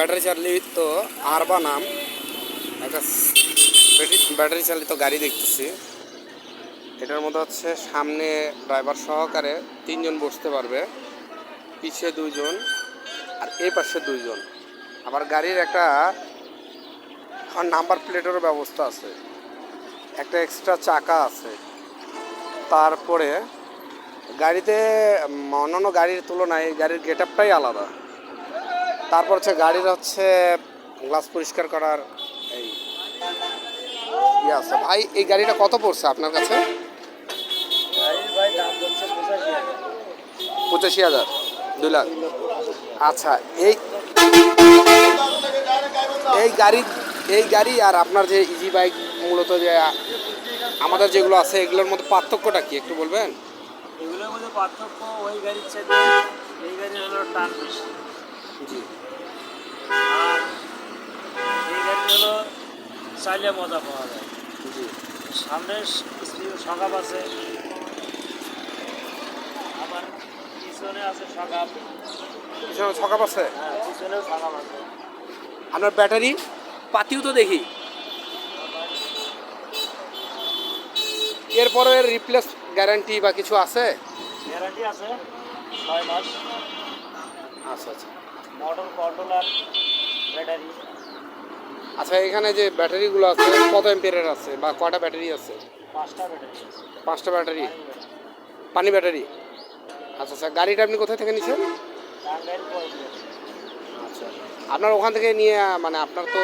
Battery চালিত আরবা নাম। একটা ব্যাটারি- চালিত গাড়ি দেখতেছি। এটার মধ্যে হচ্ছে সামনে ড্রাইভার সহকারে তিনজন বসতে পারবে পিছিয়ে দুইজন আর এই পাশে দুইজন। আবার গাড়ির একটা নাম্বার প্লেটেরও ব্যবস্থা আছে। একটা এক্সট্রা চাকা আছে। তারপরে গাড়িতে অন্যান্য গাড়ির তুলনায় গাড়ির গেট আপটাই আলাদা। তারপর হচ্ছে গাড়ির হচ্ছে গ্লাস পরিষ্কার করার এই ইয়ে আছে। ভাই, এই গাড়িটা কত পড়ছে আপনার কাছে? পঁচাশি হাজার। দুই লাখ। আচ্ছা এই এই গাড়ি এই গাড়ি আর আপনার যে ইজি বাইক মূলত যে আমাদের যেগুলো আছে, এগুলোর মধ্যে পার্থক্যটা কি একটু বলবেন? এগুলোর মধ্যে পার্থক্য ওই গাড়ির চাইতে, এই হলো টান বেশি। জি। আর এই হলো চাইলে মজা পাওয়া যায়। সামনে সকাপ আছে। আবার পিছনে আছে সকাপ। পিছনে ছকাপ আছে? হ্যাঁ পিছনেও সকাপ আছে। আপনার ব্যাটারি? পাতিও তো দেখি। এরপরে রিপ্লেস গ্যারান্টি বা কিছু আছে? গ্যারান্টি আছে ছয় মাস। আচ্ছা আচ্ছা। মোটর কন্ট্রোলার ব্যাটারি আচ্ছা এখানে যে ব্যাটারিগুলো আছে কত এম্পিয়ারের আছে বা কয়টা ব্যাটারি আছে? পাঁচটা ব্যাটারি পাঁচটা ব্যাটারি পানি ব্যাটারি আচ্ছা আচ্ছা গাড়িটা আপনি কোথায় থেকে নিচ্ছেন আচ্ছা আপনার ওখান থেকে নিয়ে মানে আপনার তো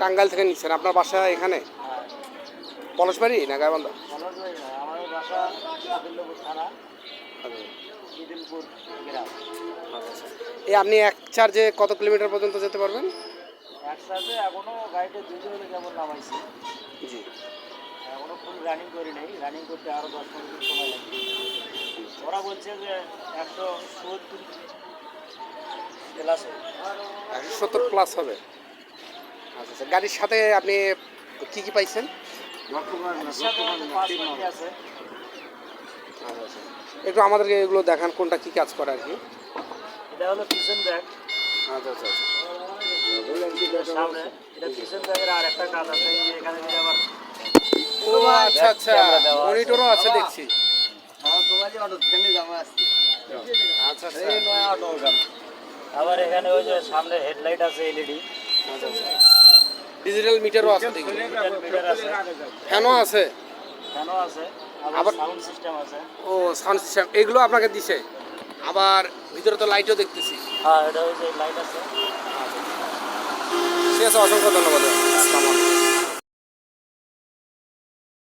টাঙ্গাইল থেকে নিচ্ছেন আপনার বাসা এখানে? হ্যাঁ। পলাশবাড়ি না গাইবান্ধা? কলরবাড়ি না আমাদের বাসা থানা। ইদিলপুর গ্রাম। এই আপনি এক চার্জে কত কিলোমিটার পর্যন্ত যেতে পারবেন? একসাথে এখনও গাড়িটা দুটো হলে যেমন নামাইছি। জি। এখনও ফুল রানিং করি নাই। রানিং করতে আরও দশ পনেরো দিন সময় লাগবে ওরা বলছে যে একশো সত্তর প্লাস একশো সত্তর প্লাস হবে। আচ্ছা আচ্ছা। গাড়ির সাথে আপনি কি কি পাইছেন? আছে একটু আমাদেরকে এগুলো দেখান কোনটা কি কাজ করে আর কি? এটা হলো পিছন ব্যাগ আচ্ছা আচ্ছা আচ্ছা। সামনে। এটা পিছন ব্যাগের আর একটা কাজ আছে এখানে আবার ও আচ্ছা আচ্ছা। মনিটরও আছে দেখছি। হ্যাঁ আচ্ছা আচ্ছা। আবার এখানে ওই যে সামনে হেডলাইট আছে এলইডি আচ্ছা আচ্ছা। ডিজিটাল মিটারও আছে দেখি। মিটার আছে। ফ্যানও আছে। ফ্যানও আছে। আবার সাউন্ড সিস্টেম আছে। ও সাউন্ড সিস্টেম এগুলো আপনাকে দিছে। আবার ভিতরে তো লাইটও দেখতেছি। হ্যাঁ এটা ওই যে লাইট আছে। ঠিক আছে অসংখ্য ধন্যবাদ।